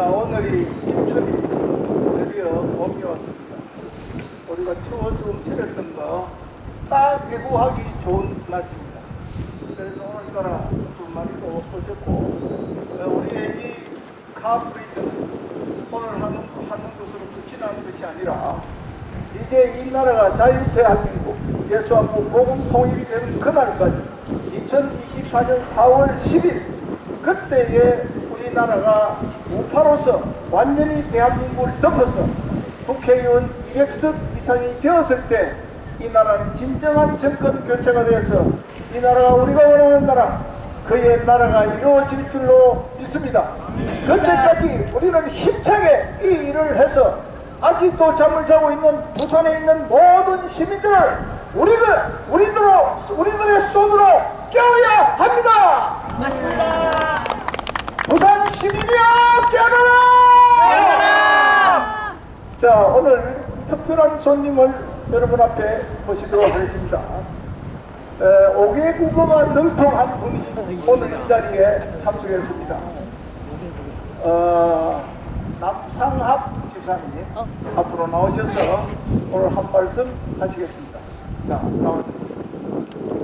자, 오늘이 입춘이 드디어 봄이 왔습니다. 우리가 추워서 움츠렸던 거 딱 대구하기 좋은 날씨입니다. 그래서 오늘따라 두 마리도 오셨고, 어, 우리의 이 카프리드 오늘 하는, 하는 것으로 끝이 나는 것이 아니라 이제 이 나라가 자유대한민국 예수하고 복음 통일이 되는 그날까지 2024년 4월 10일 그때에 우리나라가 우파로서 완전히 대한민국을 덮어서 국회의원 200석 이상이 되었을 때 이 나라는 진정한 정권 교체가 되어서 이 나라가 우리가 원하는 나라 그의 나라가 이루어질 줄로 믿습니다. 그때까지 우리는 힘차게 이 일을 해서 아직도 잠을 자고 있는 부산에 있는 모든 시민들을 우리가 우리들로 우리들의 손으로 깨워야 합니다. 맞습니다. 부산 시민이여 깨어나라! 자 오늘 특별한 손님을 여러분 앞에 모시도록 하겠습니다. 에, 5개 국어가 능통한 분이 오늘 이 자리에 참석했습니다. 어, 남상합 지사님 앞으로 나오셔서 오늘 한 말씀 하시겠습니다. 자, 나와주세요.